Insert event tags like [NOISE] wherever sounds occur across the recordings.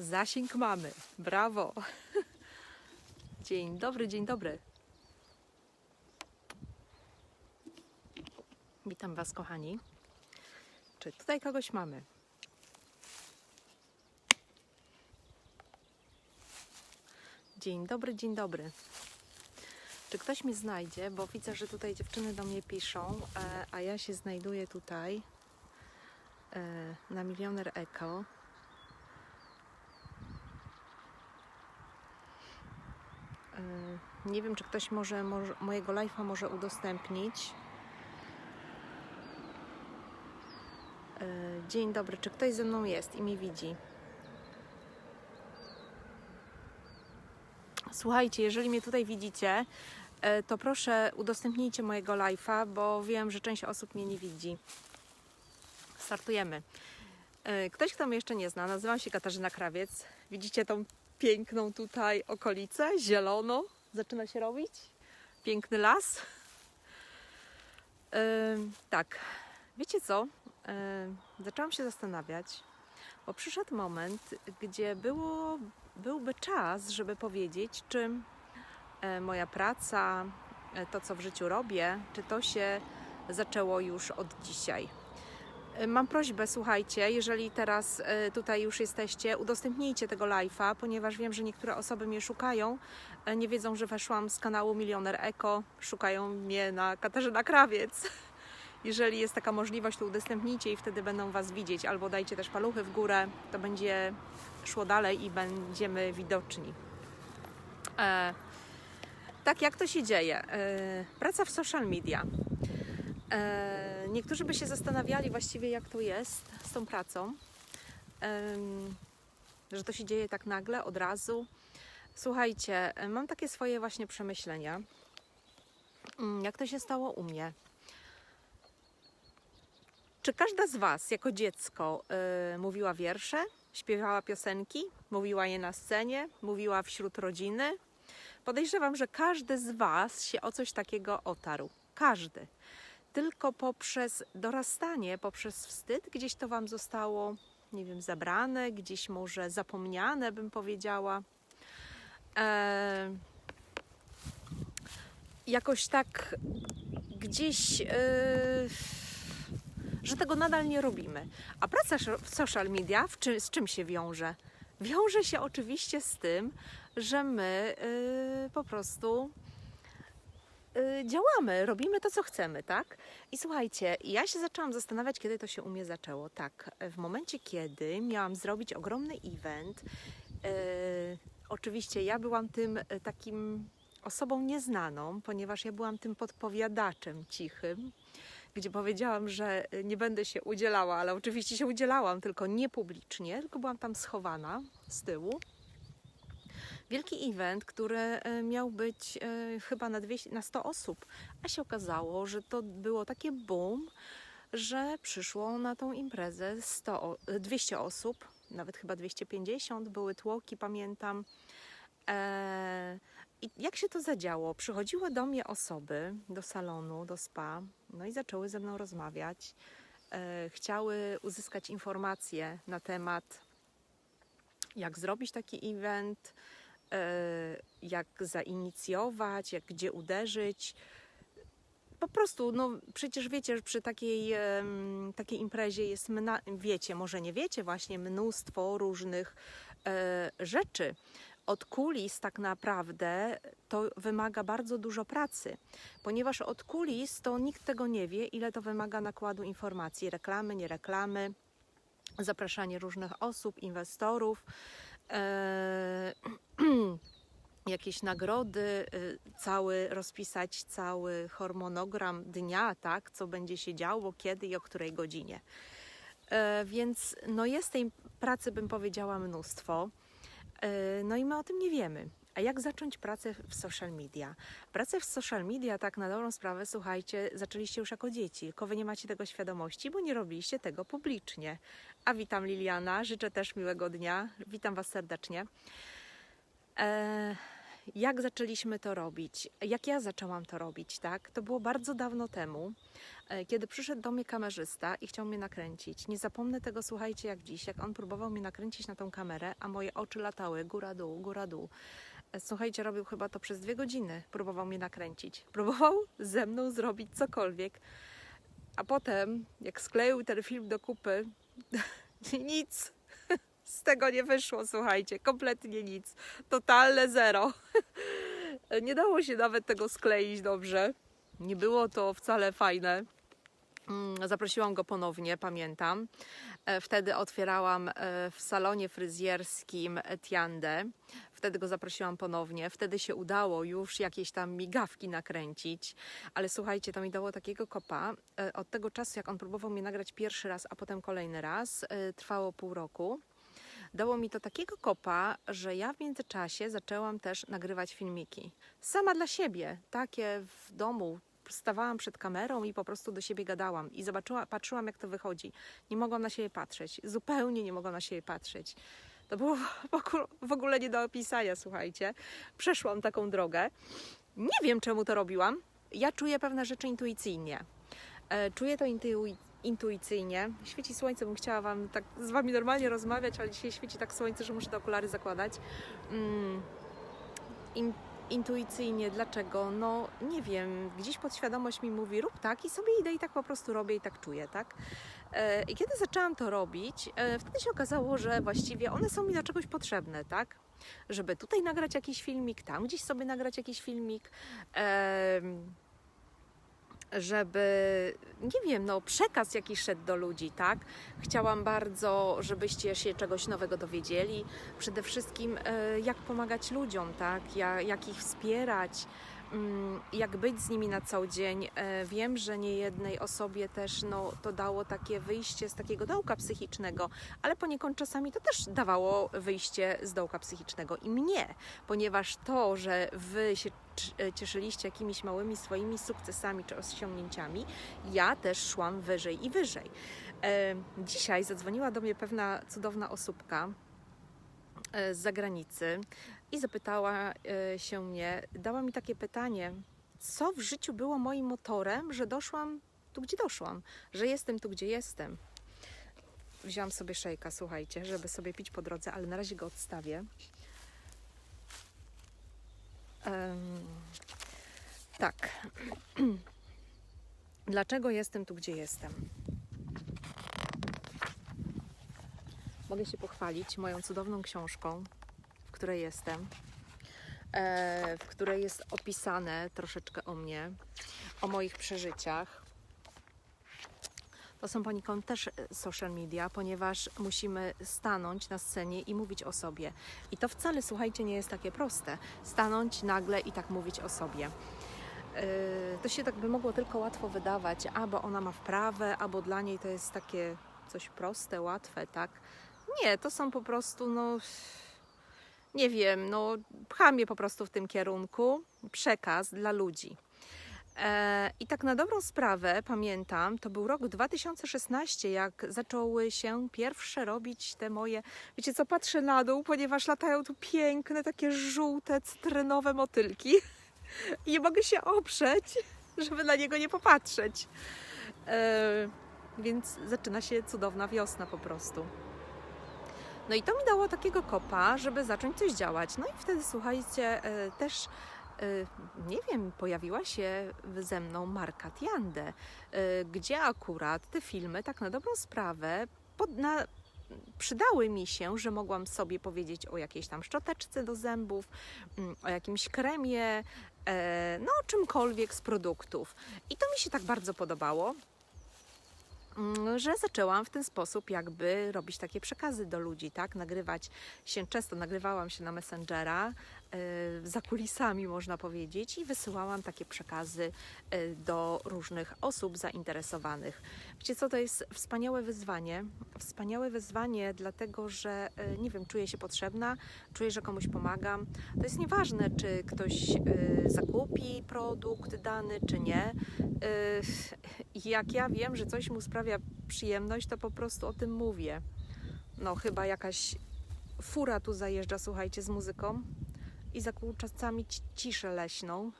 Zasięg mamy. Brawo. [LAUGHS] Dzień dobry, dzień dobry. Witam Was, kochani. Czy tutaj kogoś mamy? Dzień dobry, dzień dobry. Czy ktoś mnie znajdzie? Bo widzę, że tutaj dziewczyny do mnie piszą, e, a ja się znajduję tutaj e, na Milioner Eko. Nie wiem, czy ktoś może, może mojego live'a może udostępnić. E, Dzień dobry, czy ktoś ze mną jest i mnie widzi? Słuchajcie, jeżeli mnie tutaj widzicie, e, to proszę udostępnijcie mojego live'a, bo wiem, że część osób mnie nie widzi. Startujemy. E, Ktoś, kto mnie jeszcze nie zna, nazywam się Katarzyna Krawiec. Widzicie tą piękną tutaj okolicę, zielono, zaczyna się robić. Piękny las. Tak, wiecie co? Zaczęłam się zastanawiać, bo przyszedł moment, gdzie było, byłby czas, żeby powiedzieć, czy e, moja praca, e, to co w życiu robię, czy to się zaczęło już od dzisiaj. E, Mam prośbę, słuchajcie, jeżeli teraz tutaj już jesteście, udostępnijcie tego live'a, ponieważ wiem, że niektóre osoby mnie szukają, nie wiedzą, że weszłam z kanału Milioner Eko, szukają mnie na Katarzyna Krawiec. [LAUGHS] Jeżeli jest taka możliwość, to udostępnijcie i wtedy będą Was widzieć, albo dajcie też paluchy w górę, to będzie szło dalej i będziemy widoczni. E, tak, jak to się dzieje? E, praca w social media. E, niektórzy by się zastanawiali właściwie, jak to jest z tą pracą, Em, że to się dzieje tak nagle, od razu. Słuchajcie, e, mam takie swoje właśnie przemyślenia. Mm, Jak to się stało u mnie? Czy każda z Was jako dziecko y, mówiła wiersze, śpiewała piosenki, mówiła je na scenie, mówiła wśród rodziny? Podejrzewam, że każdy z Was się o coś takiego otarł. Każdy. Tylko poprzez dorastanie, poprzez wstyd, gdzieś to Wam zostało, nie wiem, zabrane, gdzieś może zapomniane, bym powiedziała. E, jakoś tak gdzieś. e, że tego nadal nie robimy. A praca w social media w z czym się wiąże? Wiąże się oczywiście z tym, że my y, po prostu y, działamy, robimy to, co chcemy, tak? I słuchajcie, ja się zaczęłam zastanawiać, kiedy to się u mnie zaczęło. Tak, w momencie, kiedy miałam zrobić ogromny event, y, oczywiście ja byłam tym y, takim osobą nieznaną, ponieważ ja byłam tym podpowiadaczem cichym, gdzie powiedziałam, że nie będę się udzielała, ale oczywiście się udzielałam, tylko nie publicznie, tylko byłam tam schowana z tyłu. Wielki event, który e, miał być e, chyba na, 200, na 100 osób, a się okazało, że to było takie boom, że przyszło na tą imprezę 100, o- 200 osób, nawet chyba 250, były tłoki, pamiętam. E, i jak się to zadziało? Przychodziły do mnie osoby do salonu, do spa, no i zaczęły ze mną rozmawiać. E, chciały uzyskać informacje na temat, jak zrobić taki event, e, jak zainicjować, jak gdzie uderzyć. Po prostu, no przecież wiecie, że przy takiej, takiej imprezie jest, mna, wiecie, może nie wiecie, właśnie mnóstwo różnych e, rzeczy. Od kulis tak naprawdę to wymaga bardzo dużo pracy, ponieważ od kulis to nikt tego nie wie, ile to wymaga nakładu informacji, reklamy, nie reklamy, zapraszanie różnych osób, inwestorów, e, [CLEARS THROAT] jakieś nagrody, e, cały rozpisać cały hormonogram dnia, tak, co będzie się działo, kiedy i o której godzinie. E, więc no jest tej pracy, bym powiedziała, mnóstwo. E, No i my o tym nie wiemy. A jak zacząć pracę w social media? Pracę w social media, tak na dobrą sprawę, słuchajcie, zaczęliście już jako dzieci, tylko wy nie macie tego świadomości, bo nie robiliście tego publicznie. A witam Liliana, życzę też miłego dnia, witam Was serdecznie. E, jak zaczęliśmy to robić, jak ja zaczęłam to robić, tak? To było bardzo dawno temu, e, kiedy przyszedł do mnie kamerzysta i chciał mnie nakręcić. Nie zapomnę tego, słuchajcie, jak dziś, jak on próbował mnie nakręcić na tą kamerę, a moje oczy latały góra-dół, góra-dół. E, Słuchajcie, robił chyba to przez dwie godziny. Próbował mnie nakręcić. Próbował ze mną zrobić cokolwiek. A potem, jak skleił ten film do kupy, [LAUGHS] nic z tego nie wyszło, słuchajcie, kompletnie nic. Totalne zero. [LAUGHS] Nie dało się nawet tego skleić dobrze. Nie było to wcale fajne. Mm, Zaprosiłam go ponownie, pamiętam. E, Wtedy otwierałam e, w salonie fryzjerskim Tiandę. Wtedy go zaprosiłam ponownie. Wtedy się udało już jakieś tam migawki nakręcić. Ale słuchajcie, to mi dało takiego kopa. E, Od tego czasu, jak on próbował mnie nagrać pierwszy raz, a potem kolejny raz, trwało pół roku. Dało mi to takiego kopa, że ja w międzyczasie zaczęłam też nagrywać filmiki. Sama dla siebie, takie w domu. Stawałam przed kamerą i po prostu do siebie gadałam i zobaczyła, patrzyłam, jak to wychodzi. Nie mogłam na siebie patrzeć, zupełnie nie mogłam na siebie patrzeć. To było w ogóle- nie do opisania, słuchajcie. Przeszłam taką drogę. Nie wiem, czemu to robiłam. Ja czuję pewne rzeczy intuicyjnie. E, Czuję to intui- intuicyjnie. Świeci słońce, bym chciała Wam tak z Wami normalnie rozmawiać, ale dzisiaj świeci tak słońce, że muszę te okulary zakładać. Mm. In, intuicyjnie, dlaczego? No nie wiem, gdzieś podświadomość mi mówi rób tak i sobie idę i tak po prostu robię i tak czuję, tak? E, I kiedy zaczęłam to robić, e, wtedy się okazało, że właściwie one są mi do czegoś potrzebne, tak? Żeby tutaj nagrać jakiś filmik, tam gdzieś sobie nagrać jakiś filmik. em, żeby, nie wiem, no, przekaz jakiś szedł do ludzi, tak? Chciałam bardzo, żebyście się czegoś nowego dowiedzieli. Przede wszystkim, e, jak pomagać ludziom, tak? Jak, ich wspierać, jak być z nimi na co dzień. E, Wiem, że nie jednej osobie też no, to dało takie wyjście z takiego dołka psychicznego, ale poniekąd czasami to też dawało wyjście z dołka psychicznego i mnie, ponieważ to, że wy się c- cieszyliście jakimiś małymi swoimi sukcesami czy osiągnięciami, ja też szłam wyżej i wyżej. E, Dzisiaj zadzwoniła do mnie pewna cudowna osóbka e, z zagranicy i zapytała e, się mnie, dała mi takie pytanie, co w życiu było moim motorem, że doszłam tu, gdzie doszłam, że jestem tu, gdzie jestem. Wzięłam sobie szejka, słuchajcie, żeby sobie pić po drodze, ale na razie go odstawię. Em, tak. [CLEARS THROAT] Dlaczego jestem tu, gdzie jestem? Mogę się pochwalić moją cudowną książką, w której jestem, e, w której jest opisane troszeczkę o mnie, o moich przeżyciach. To są poniekąd też e, social media, ponieważ musimy stanąć na scenie i mówić o sobie. I to wcale, słuchajcie, nie jest takie proste. Stanąć nagle i tak mówić o sobie. Yy, To się tak by mogło tylko łatwo wydawać, albo ona ma wprawę, albo dla niej to jest takie coś proste, łatwe, tak? Nie, to są po prostu, no, nie wiem, no, pcha mnie po prostu w tym kierunku przekaz dla ludzi. E, I tak na dobrą sprawę pamiętam, to był rok 2016, jak zaczęły się pierwsze robić te moje. Wiecie co, patrzę na dół, ponieważ latają tu piękne, takie żółte, cytrynowe motylki. I nie mogę się oprzeć, żeby na niego nie popatrzeć. E, więc zaczyna się cudowna wiosna po prostu. No i to mi dało takiego kopa, żeby zacząć coś działać. No i wtedy, słuchajcie, e, też e, nie wiem, pojawiła się ze mną marka Tiande, e, gdzie akurat te filmy, tak na dobrą sprawę, pod, na, przydały mi się, że mogłam sobie powiedzieć o jakiejś tam szczoteczce do zębów, mm, o jakimś kremie, no o czymkolwiek z produktów. I to mi się tak bardzo podobało, że zaczęłam w ten sposób jakby robić takie przekazy do ludzi, tak? Nagrywać się, często nagrywałam się na Messengera, za kulisami można powiedzieć i wysyłałam takie przekazy e, do różnych osób zainteresowanych. Wiecie co, to jest wspaniałe wyzwanie. Wspaniałe wyzwanie, dlatego że e, nie wiem, czuję się potrzebna, czuję, że komuś pomagam. To jest nieważne, czy ktoś zakupi produkt dany, czy nie. Jak ja wiem, że coś mu sprawia przyjemność, to po prostu o tym mówię. No, chyba jakaś fura tu zajeżdża, słuchajcie, z muzyką. I za kurczami ci- ciszę leśną.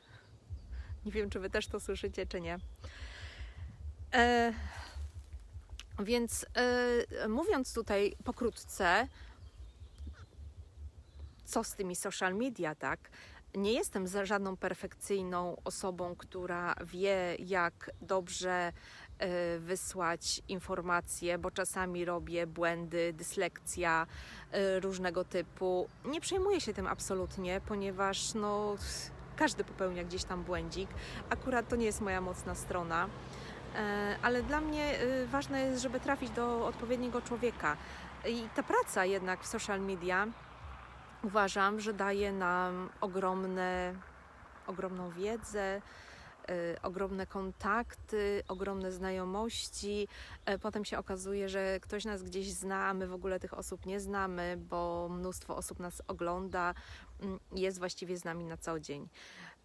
Nie wiem, czy Wy też to słyszycie, czy nie. E, więc e, mówiąc tutaj pokrótce, co z tymi social media, tak? Nie jestem żadną perfekcyjną osobą, która wie, jak dobrze wysłać informacje, bo czasami robię błędy, dyslekcja e, różnego typu. Nie przejmuję się tym absolutnie, ponieważ no, każdy popełnia gdzieś tam błędzik. Akurat to nie jest moja mocna strona. E, Ale dla mnie ważne jest, żeby trafić do odpowiedniego człowieka. I ta praca jednak w social media uważam, że daje nam ogromne, ogromną wiedzę, y, ogromne kontakty, ogromne znajomości. E, Potem się okazuje, że ktoś nas gdzieś zna, a my w ogóle tych osób nie znamy, bo mnóstwo osób nas ogląda, mm, jest właściwie z nami na co dzień.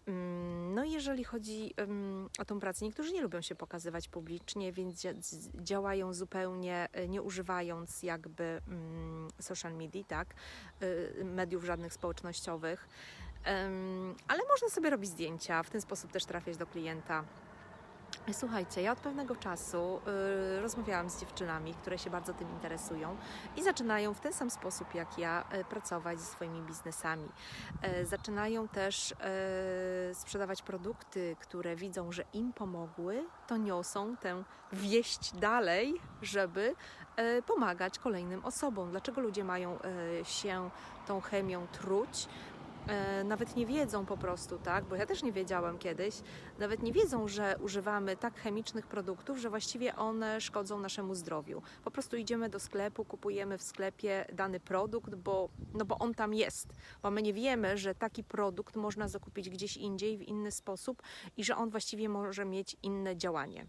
Mm, No jeżeli chodzi ym, o tą pracę, niektórzy nie lubią się pokazywać publicznie, więc działają zupełnie y, nie używając jakby mm, social media, tak, y, mediów żadnych społecznościowych. Ale można sobie robić zdjęcia, w ten sposób też trafiać do klienta. Słuchajcie, ja od pewnego czasu y, rozmawiałam z dziewczynami, które się bardzo tym interesują i zaczynają w ten sam sposób jak ja y, pracować ze swoimi biznesami. Y, zaczynają też y, sprzedawać produkty, które widzą, że im pomogły, to niosą tę wieść dalej, żeby y, pomagać kolejnym osobom. Dlaczego ludzie mają y, się tą chemią truć? E, nawet nie wiedzą po prostu, tak? Bo ja też nie wiedziałam kiedyś, nawet nie wiedzą, że używamy tak chemicznych produktów, że właściwie one szkodzą naszemu zdrowiu. Po prostu idziemy do sklepu, kupujemy w sklepie dany produkt, bo, no bo on tam jest, bo my nie wiemy, że taki produkt można zakupić gdzieś indziej w inny sposób i że on właściwie może mieć inne działanie.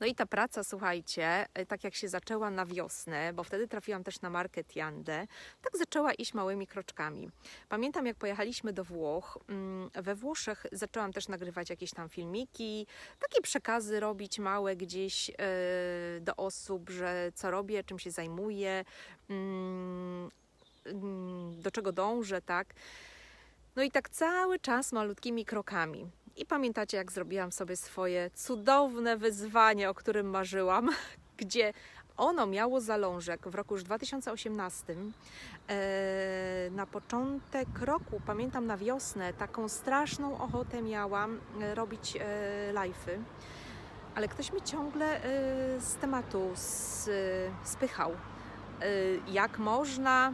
No i ta praca, słuchajcie, e, tak jak się zaczęła na wiosnę, bo wtedy trafiłam też na market Jandę, tak zaczęła iść małymi kroczkami. Pamiętam, jak pojechaliśmy do Włoch. mm, We Włoszech zaczęłam też nagrywać jakieś tam filmiki, takie przekazy robić małe gdzieś e, do osób, że co robię, czym się zajmuję, mm, mm, do czego dążę, tak. No i tak cały czas malutkimi krokami. I pamiętacie, jak zrobiłam sobie swoje cudowne wyzwanie, o którym marzyłam, [LAUGHS] gdzie ono miało zalążek w roku już 2018. E, na początek roku, pamiętam na wiosnę, taką straszną ochotę miałam e, robić e, live'y, ale ktoś mnie ciągle z tematu spychał. Jak można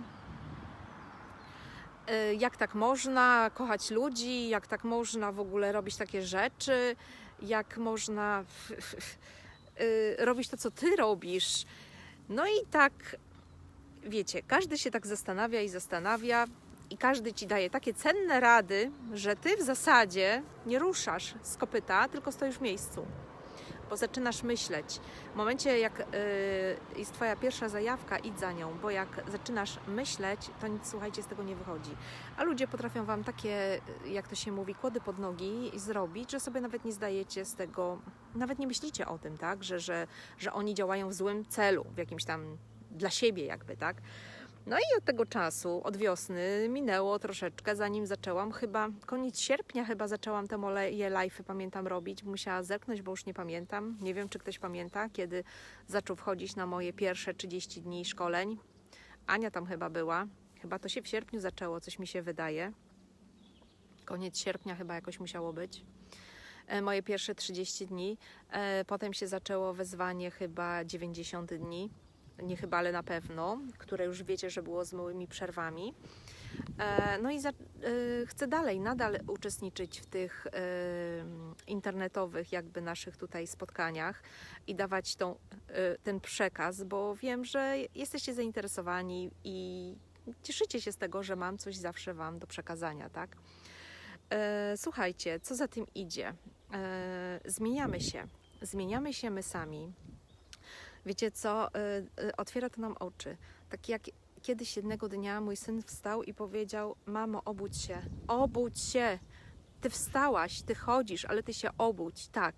jak tak można kochać ludzi, jak tak można w ogóle robić takie rzeczy, jak można y, robić to, co ty robisz. No i tak, wiecie, każdy się tak zastanawia i zastanawia, i każdy ci daje takie cenne rady, że ty w zasadzie nie ruszasz z kopyta, tylko stoisz w miejscu. Bo zaczynasz myśleć. W momencie, jak y, jest Twoja pierwsza zajawka, idź za nią, bo jak zaczynasz myśleć, to nic, słuchajcie, z tego nie wychodzi. A ludzie potrafią Wam takie, y, jak to się mówi, kłody pod nogi zrobić, że sobie nawet nie zdajecie z tego, nawet nie myślicie o tym, tak, że, że, że oni działają w złym celu, w jakimś tam dla siebie jakby, tak. No i od tego czasu, od wiosny, minęło troszeczkę, zanim zaczęłam, chyba koniec sierpnia chyba zaczęłam te moleje live'y, pamiętam, robić. Musiała zerknąć, bo już nie pamiętam. Nie wiem, czy ktoś pamięta, kiedy zaczął wchodzić na moje pierwsze 30 dni szkoleń. Ania tam chyba była. Chyba to się w sierpniu zaczęło, coś mi się wydaje. Koniec sierpnia chyba jakoś musiało być. E, Moje pierwsze 30 dni. E, Potem się zaczęło wezwanie chyba 90 dni nie chyba, ale na pewno, które już wiecie, że było z małymi przerwami. E, No i za, e, chcę dalej, nadal uczestniczyć w tych e, internetowych jakby naszych tutaj spotkaniach i dawać tą, ten przekaz, bo wiem, że jesteście zainteresowani i cieszycie się z tego, że mam coś zawsze Wam do przekazania, tak? Słuchajcie, co za tym idzie? Zmieniamy się. Zmieniamy się my sami. Wiecie co, y, y, otwiera to nam oczy. Tak jak kiedyś jednego dnia mój syn wstał i powiedział: Mamo, obudź się, obudź się. Ty wstałaś, ty chodzisz, ale ty się obudź, tak.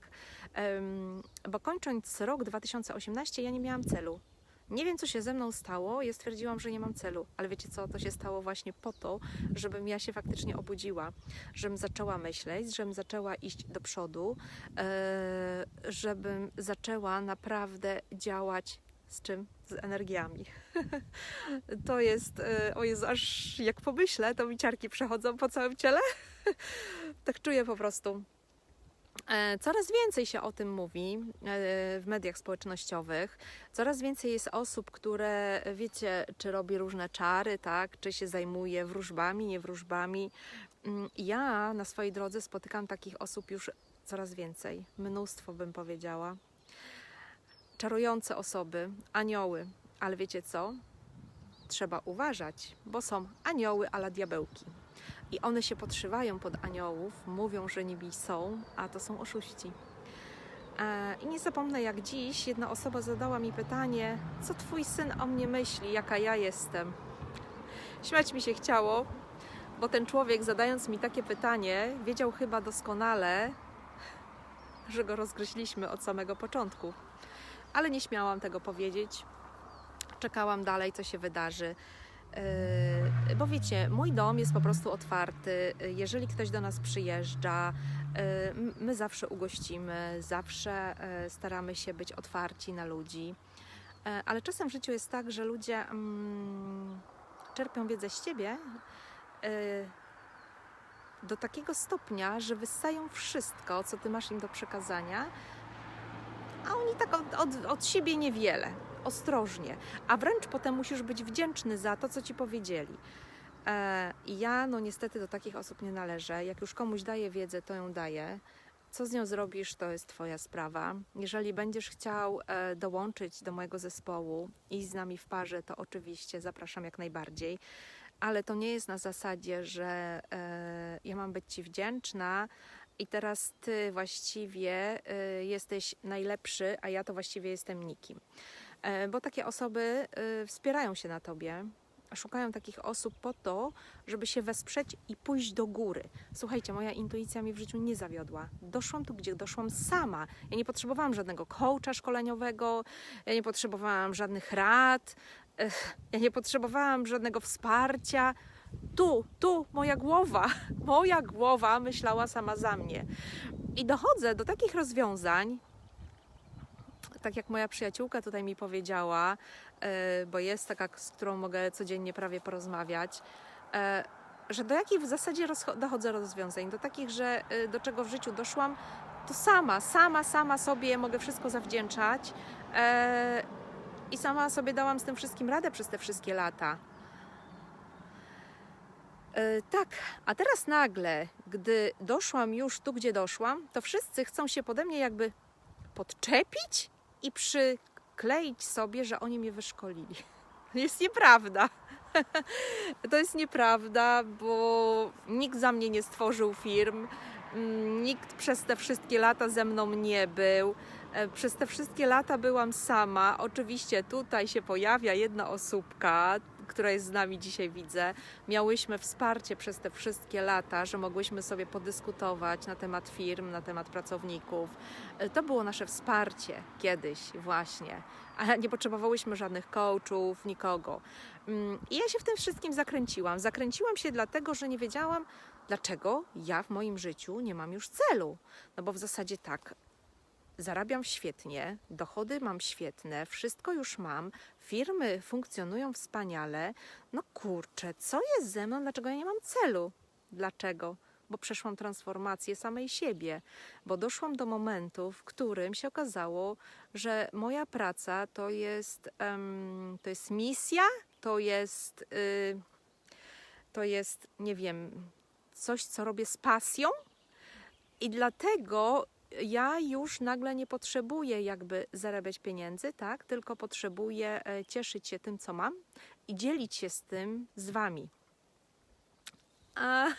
Em, bo kończąc rok 2018, ja nie miałam celu. Nie wiem, co się ze mną stało. Ja stwierdziłam, że nie mam celu, ale wiecie co? To się stało właśnie po to, żebym ja się faktycznie obudziła, żebym zaczęła myśleć, żebym zaczęła iść do przodu, e, żebym zaczęła naprawdę działać z czym? Z energiami. [LAUGHS] to jest, e, o Jezu, aż jak pomyślę, to mi ciarki przechodzą po całym ciele. [LAUGHS] tak czuję po prostu. E, Coraz więcej się o tym mówi e, w mediach społecznościowych. Coraz więcej jest osób, które wiecie, czy robi różne czary, tak, czy się zajmuje wróżbami, nie wróżbami. Mm, Ja na swojej drodze spotykam takich osób już coraz więcej. Mnóstwo bym powiedziała. Czarujące osoby, anioły, ale wiecie co? Trzeba uważać, bo są anioły ala diabełki. I one się podszywają pod aniołów, mówią, że nimi są, a to są oszuści. E, I nie zapomnę, jak dziś jedna osoba zadała mi pytanie, co twój syn o mnie myśli, jaka ja jestem. Śmiać mi się chciało, bo ten człowiek, zadając mi takie pytanie, wiedział chyba doskonale, że go rozgryźliśmy od samego początku. Ale nie śmiałam tego powiedzieć. Czekałam dalej, co się wydarzy. Yy, Bo wiecie, mój dom jest po prostu otwarty. Jeżeli ktoś do nas przyjeżdża, yy, my zawsze ugościmy, zawsze yy, staramy się być otwarci na ludzi. Ale czasem w życiu jest tak, że ludzie mm, czerpią wiedzę z ciebie do takiego stopnia, że wyssają wszystko, co ty masz im do przekazania, a oni tak od, od, od siebie niewiele, ostrożnie, a wręcz potem musisz być wdzięczny za to, co ci powiedzieli. E, I ja, no niestety, do takich osób nie należę. Jak już komuś daję wiedzę, to ją daję. Co z nią zrobisz, to jest Twoja sprawa. Jeżeli będziesz chciał e, dołączyć do mojego zespołu i z nami w parze, to oczywiście zapraszam jak najbardziej. Ale to nie jest na zasadzie, że e, ja mam być Ci wdzięczna i teraz Ty właściwie jesteś najlepszy, a ja to właściwie jestem nikim. E, Bo takie osoby e, wspierają się na Tobie, szukają takich osób po to, żeby się wesprzeć i pójść do góry. Słuchajcie, moja intuicja mnie w życiu nie zawiodła. Doszłam tu, gdzie doszłam sama. Ja nie potrzebowałam żadnego coacha szkoleniowego, ja nie potrzebowałam żadnych rad, ja nie potrzebowałam żadnego wsparcia. Tu, tu, moja głowa, [LAUGHS] moja głowa myślała sama za mnie. I dochodzę do takich rozwiązań, tak jak moja przyjaciółka tutaj mi powiedziała, e, bo jest taka, z którą mogę codziennie prawie porozmawiać, e, że do jakich w zasadzie dochodzę rozwiązań, do takich, że e, do czego w życiu doszłam, to sama, sama, sama sobie mogę wszystko zawdzięczać i sama sobie dałam z tym wszystkim radę przez te wszystkie lata. Tak, a teraz nagle, gdy doszłam już tu, gdzie doszłam, to wszyscy chcą się pode mnie jakby podczepić i przykleić sobie, że oni mnie wyszkolili. [LAUGHS] Jest nieprawda. [LAUGHS] To jest nieprawda, bo nikt za mnie nie stworzył firm, mm, nikt przez te wszystkie lata ze mną nie był. E, Przez te wszystkie lata byłam sama. Oczywiście tutaj się pojawia jedna osóbka, która jest z nami dzisiaj, widzę. Miałyśmy wsparcie przez te wszystkie lata, że mogłyśmy sobie podyskutować na temat firm, na temat pracowników. E, To było nasze wsparcie kiedyś, właśnie. Ale nie potrzebowałyśmy żadnych coachów, nikogo. Mm, I ja się w tym wszystkim zakręciłam. Zakręciłam się dlatego, że nie wiedziałam, dlaczego ja w moim życiu nie mam już celu. No bo w zasadzie tak, zarabiam świetnie, dochody mam świetne, wszystko już mam, firmy funkcjonują wspaniale. No kurczę, co jest ze mną? Dlaczego ja nie mam celu? Dlaczego? Bo przeszłam transformację samej siebie, bo doszłam do momentu, w którym się okazało, że moja praca to jest, em, to jest misja, to jest, y, to jest, nie wiem, coś, co robię z pasją. I dlatego ja już nagle nie potrzebuję jakby zarabiać pieniędzy, tak? Tylko potrzebuję e, cieszyć się tym, co mam i dzielić się z tym z wami. A, [LAUGHS]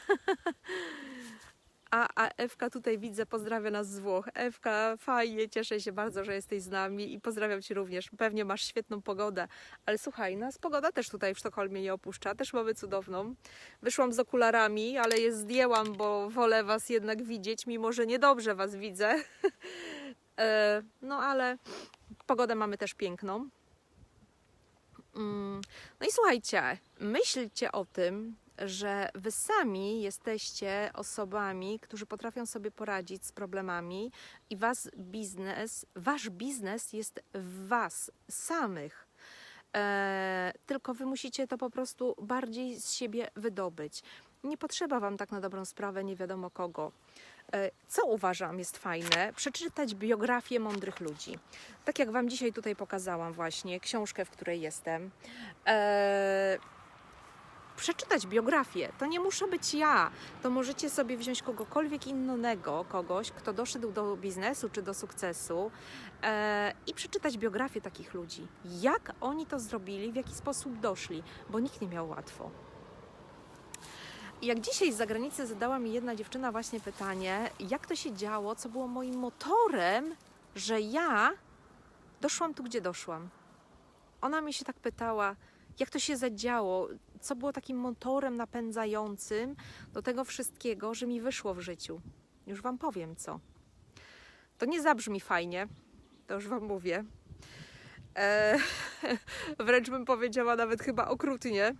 a, a Ewka tutaj widzę, pozdrawia nas z Włoch. Ewka, fajnie, cieszę się bardzo, że jesteś z nami i pozdrawiam Cię również. Pewnie masz świetną pogodę, ale słuchaj, nas pogoda też tutaj w Sztokholmie nie opuszcza, też mamy cudowną. Wyszłam z okularami, ale je zdjęłam, bo wolę Was jednak widzieć, mimo że niedobrze Was widzę. [LAUGHS] E, no ale pogodę mamy też piękną. No i słuchajcie, myślcie o tym, że wy sami jesteście osobami, którzy potrafią sobie poradzić z problemami i was biznes, wasz biznes jest w was samych. E, tylko wy musicie to po prostu bardziej z siebie wydobyć. Nie potrzeba wam tak na dobrą sprawę nie wiadomo kogo. E, Co uważam jest fajne? Przeczytać biografię mądrych ludzi. Tak jak Wam dzisiaj tutaj pokazałam, właśnie książkę, w której jestem. E, przeczytać biografię. To nie muszę być ja. To możecie sobie wziąć kogokolwiek innego, kogoś, kto doszedł do biznesu czy do sukcesu e, i przeczytać biografię takich ludzi. Jak oni to zrobili, w jaki sposób doszli, bo nikt nie miał łatwo. Jak dzisiaj z zagranicy zadała mi jedna dziewczyna właśnie pytanie, jak to się działo, co było moim motorem, że ja doszłam tu, gdzie doszłam. Ona mi się tak pytała, jak to się zadziało, co było takim motorem napędzającym do tego wszystkiego, że mi wyszło w życiu. Już Wam powiem co. To nie zabrzmi fajnie, to już Wam mówię. E, [LAUGHS] wręcz bym powiedziała nawet chyba okrutnie.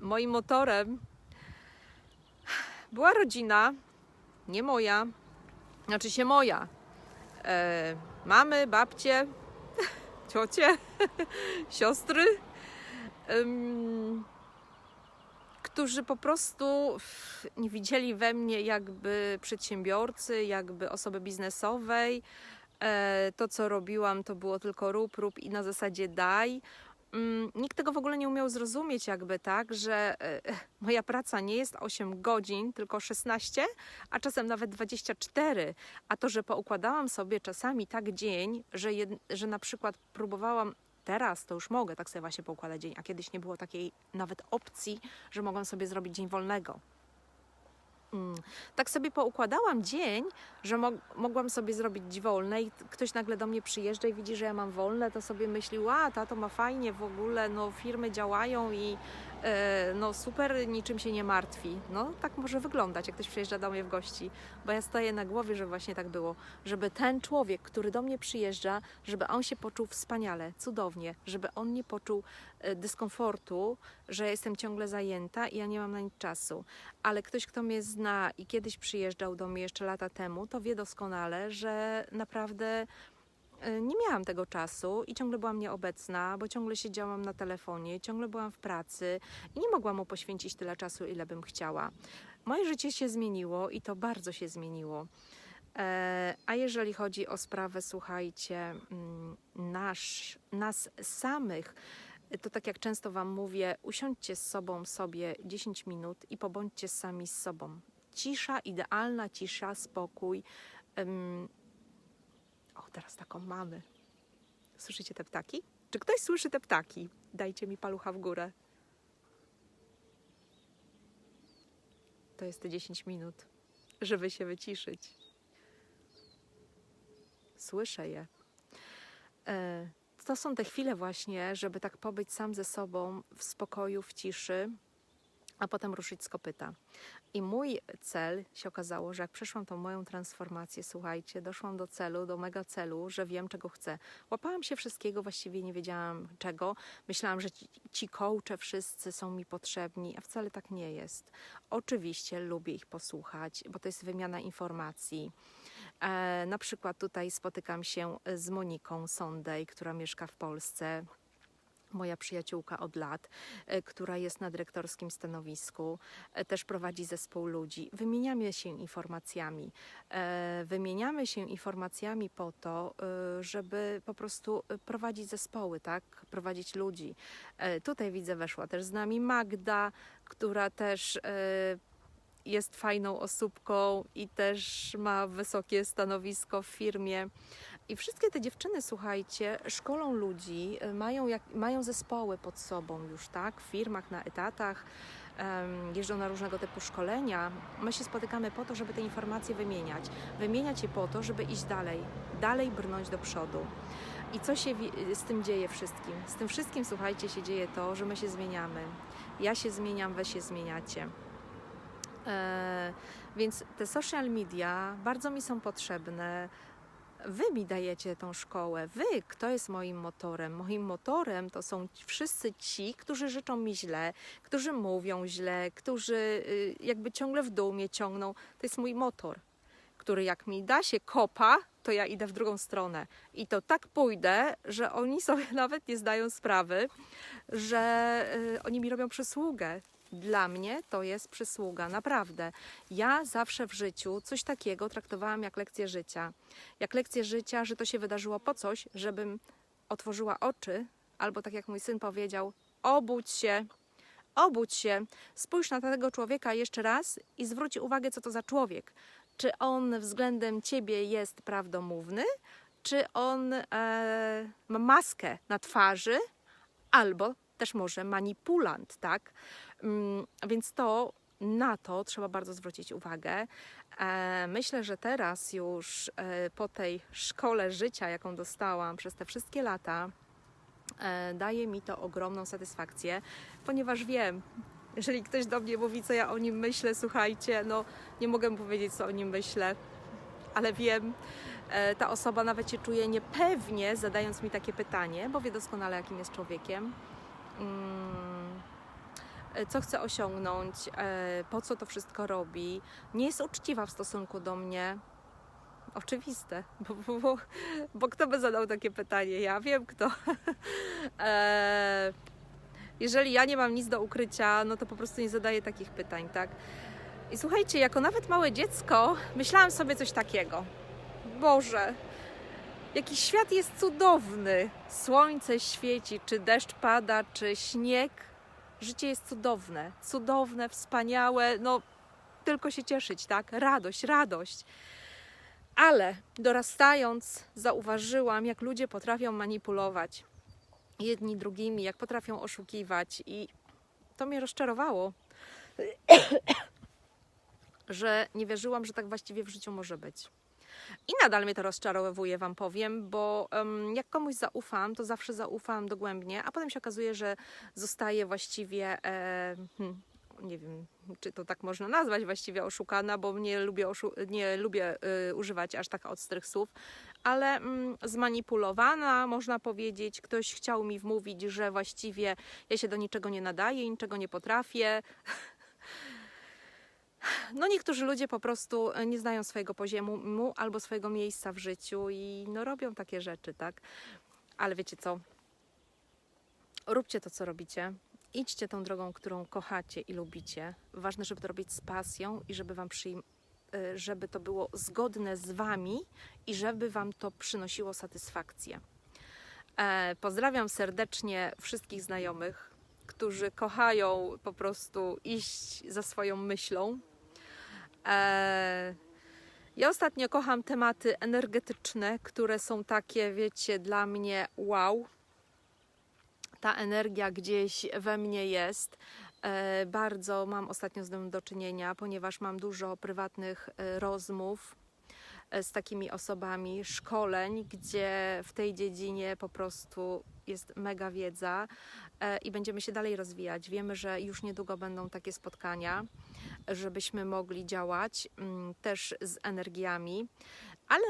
Moim motorem była rodzina, nie moja, znaczy się moja. E, mamy, babcie, [LAUGHS] ciocie, [LAUGHS] siostry, którzy po prostu nie widzieli we mnie jakby przedsiębiorcy, jakby osoby biznesowej. E, to, co robiłam, to było tylko rób, rób i na zasadzie daj. Mm, Nikt tego w ogóle nie umiał zrozumieć, jakby tak, że e, [LAUGHS] moja praca nie jest 8 godzin, tylko 16, a czasem nawet 24. A to, że poukładałam sobie czasami tak dzień, że, jed, że na przykład próbowałam teraz, to już mogę tak sobie właśnie poukładać dzień, a kiedyś nie było takiej nawet opcji, że mogłam sobie zrobić dzień wolnego. Mm, Tak sobie poukładałam dzień, że mo- mogłam sobie zrobić wolne i ktoś nagle do mnie przyjeżdża i widzi, że ja mam wolne, to sobie myśli, a tato ma fajnie w ogóle, no firmy działają i no super, niczym się nie martwi. No tak może wyglądać, jak ktoś przyjeżdża do mnie w gości, bo ja stoję na głowie, żeby właśnie tak było, żeby ten człowiek, który do mnie przyjeżdża, żeby on się poczuł wspaniale, cudownie, żeby on nie poczuł e, dyskomfortu, że jestem ciągle zajęta i ja nie mam na nic czasu. Ale ktoś, kto mnie zna i kiedyś przyjeżdżał do mnie jeszcze lata temu, to wie doskonale, że naprawdę nie miałam tego czasu i ciągle byłam nieobecna, bo ciągle siedziałam na telefonie, ciągle byłam w pracy i nie mogłam mu poświęcić tyle czasu, ile bym chciała. Moje życie się zmieniło i to bardzo się zmieniło. E, A jeżeli chodzi o sprawę, słuchajcie, mm, nasz, nas samych, to tak jak często Wam mówię, usiądźcie z sobą sobie 10 minut i pobądźcie sami z sobą. Cisza, idealna cisza, spokój. O, teraz taką mamy. Słyszycie te ptaki? Czy ktoś słyszy te ptaki? Dajcie mi palucha w górę. To jest te 10 minut, żeby się wyciszyć. Słyszę je. E, to są te chwile właśnie, żeby tak pobyć sam ze sobą w spokoju, w ciszy, a potem ruszyć z kopyta. I mój cel się okazało, że jak przeszłam tą moją transformację, słuchajcie, doszłam do celu, do mega celu, że wiem, czego chcę. Łapałam się wszystkiego, właściwie nie wiedziałam czego. Myślałam, że ci, ci coache wszyscy są mi potrzebni, a wcale tak nie jest. Oczywiście lubię ich posłuchać, bo to jest wymiana informacji. E, na przykład tutaj spotykam się z Moniką Sondej, która mieszka w Polsce. Moja przyjaciółka od lat, e, która jest na dyrektorskim stanowisku, e, też prowadzi zespół ludzi. Wymieniamy się informacjami. E, Wymieniamy się informacjami po to, żeby po prostu prowadzić zespoły, tak? Prowadzić ludzi. Tutaj widzę, weszła też z nami Magda, która też jest fajną osóbką i też ma wysokie stanowisko w firmie. I wszystkie te dziewczyny, słuchajcie, szkolą ludzi, y, mają, jak, mają zespoły pod sobą już, tak, w firmach, na etatach, em, jeżdżą na różnego typu szkolenia. My się spotykamy po to, żeby te informacje wymieniać. Wymieniać je po to, żeby iść dalej, dalej brnąć do przodu. I co się wi- z tym dzieje wszystkim? Z tym wszystkim, słuchajcie, się dzieje to, że my się zmieniamy. Ja się zmieniam, wy się zmieniacie. E, więc te social media bardzo mi są potrzebne. Wy mi dajecie tą szkołę. Wy, kto jest moim motorem? Moim motorem to są wszyscy ci, którzy życzą mi źle, którzy mówią źle, którzy y, jakby ciągle w dół mnie ciągną. To jest mój motor, który jak mi da się kopa, to ja idę w drugą stronę. I to tak pójdę, że oni sobie [LAUGHS] nawet nie zdają sprawy, że y, oni mi robią przysługę. Dla mnie to jest przysługa, naprawdę. Ja zawsze w życiu coś takiego traktowałam jak lekcję życia. Jak lekcję życia, że to się wydarzyło po coś, żebym otworzyła oczy, albo tak jak mój syn powiedział, obudź się, obudź się, spójrz na tego człowieka jeszcze raz i zwróć uwagę, co to za człowiek. Czy on względem ciebie jest prawdomówny, czy on e, ma maskę na twarzy, albo też może manipulant, tak? Mm, Więc to na to trzeba bardzo zwrócić uwagę. E, Myślę, że teraz już e, po tej szkole życia, jaką dostałam przez te wszystkie lata, e, daje mi to ogromną satysfakcję, ponieważ wiem, jeżeli ktoś do mnie mówi, co ja o nim myślę, słuchajcie, no nie mogę powiedzieć, co o nim myślę, ale wiem, ta osoba nawet się czuje niepewnie, zadając mi takie pytanie, bo wie doskonale, jakim jest człowiekiem. E, Co chce osiągnąć, e, po co to wszystko robi, nie jest uczciwa w stosunku do mnie. Oczywiste, [LAUGHS] bo, bo, bo, bo kto by zadał takie pytanie? Ja wiem kto. [LAUGHS] E, jeżeli ja nie mam nic do ukrycia, no to po prostu nie zadaję takich pytań, tak? I słuchajcie, jako nawet małe dziecko myślałam sobie coś takiego. Boże, jaki świat jest cudowny. Słońce świeci, czy deszcz pada, czy śnieg. Życie jest cudowne, cudowne, wspaniałe, no tylko się cieszyć, tak? Radość, radość. Ale dorastając, zauważyłam, jak ludzie potrafią manipulować jedni drugimi, jak potrafią oszukiwać, i to mnie rozczarowało, [COUGHS] że nie wierzyłam, że tak właściwie w życiu może być. I nadal mnie to rozczarowuje, Wam powiem, bo em, jak komuś zaufam, to zawsze zaufam dogłębnie, a potem się okazuje, że zostaje właściwie, e, hmm, nie wiem, czy to tak można nazwać, właściwie oszukana, bo nie lubię, oszu- nie lubię y, używać aż tak ostrych słów, ale mm, zmanipulowana, można powiedzieć. Ktoś chciał mi wmówić, że właściwie ja się do niczego nie nadaję, niczego nie potrafię. No niektórzy ludzie po prostu e, nie znają swojego poziomu mu albo swojego miejsca w życiu i no robią takie rzeczy, tak? Ale wiecie co? Róbcie to, co robicie. Idźcie tą drogą, którą kochacie i lubicie. Ważne, żeby to robić z pasją i żeby wam przyjm- y, żeby to było zgodne z wami i żeby wam to przynosiło satysfakcję. E, pozdrawiam serdecznie wszystkich znajomych, którzy kochają po prostu iść za swoją myślą. E, ja ostatnio kocham tematy energetyczne, które są takie, wiecie, dla mnie wow. Ta energia gdzieś we mnie jest. E, Bardzo mam ostatnio z tym do czynienia, ponieważ mam dużo prywatnych e, rozmów z takimi osobami, szkoleń, gdzie w tej dziedzinie po prostu jest mega wiedza e, i będziemy się dalej rozwijać. Wiemy, że już niedługo będą takie spotkania, żebyśmy mogli działać mm, też z energiami, ale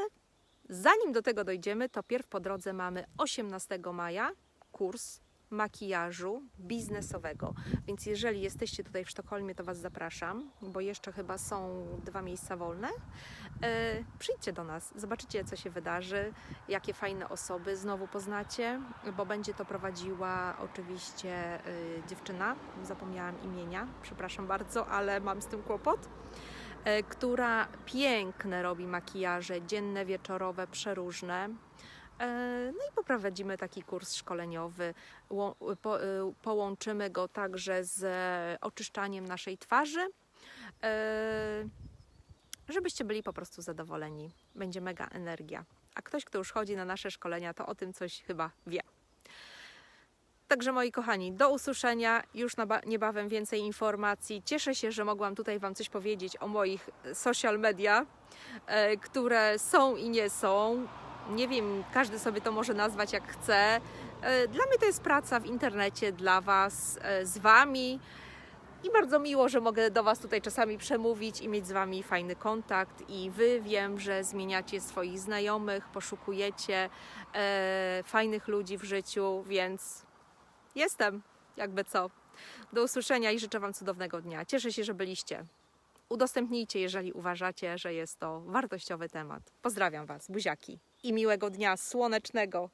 zanim do tego dojdziemy, to pierw po drodze mamy 18 maja kurs makijażu biznesowego. Więc jeżeli jesteście tutaj w Sztokholmie, to Was zapraszam, bo jeszcze chyba są dwa miejsca wolne. E, przyjdźcie do nas, zobaczycie, co się wydarzy, jakie fajne osoby znowu poznacie, bo będzie to prowadziła oczywiście y, dziewczyna, zapomniałam imienia, przepraszam bardzo, ale mam z tym kłopot, e, która piękne robi makijaże, dzienne, wieczorowe, przeróżne. E, No i poprowadzimy taki kurs szkoleniowy. Y, Połączymy go także z oczyszczaniem naszej twarzy, e, żebyście byli po prostu zadowoleni. Będzie mega energia. A ktoś, kto już chodzi na nasze szkolenia, to o tym coś chyba wie. Także moi kochani, do usłyszenia. Już niebawem więcej informacji. Cieszę się, że mogłam tutaj Wam coś powiedzieć o moich social media, e, które są i nie są. Nie wiem, każdy sobie to może nazwać jak chce. E, Dla mnie to jest praca w internecie, dla Was, e, z Wami. I bardzo miło, że mogę do Was tutaj czasami przemówić i mieć z Wami fajny kontakt. I Wy wiem, że zmieniacie swoich znajomych, poszukujecie e, fajnych ludzi w życiu, więc jestem, jakby co. Do usłyszenia i życzę Wam cudownego dnia. Cieszę się, że byliście. Udostępnijcie, jeżeli uważacie, że jest to wartościowy temat. Pozdrawiam Was, buziaki i miłego dnia słonecznego.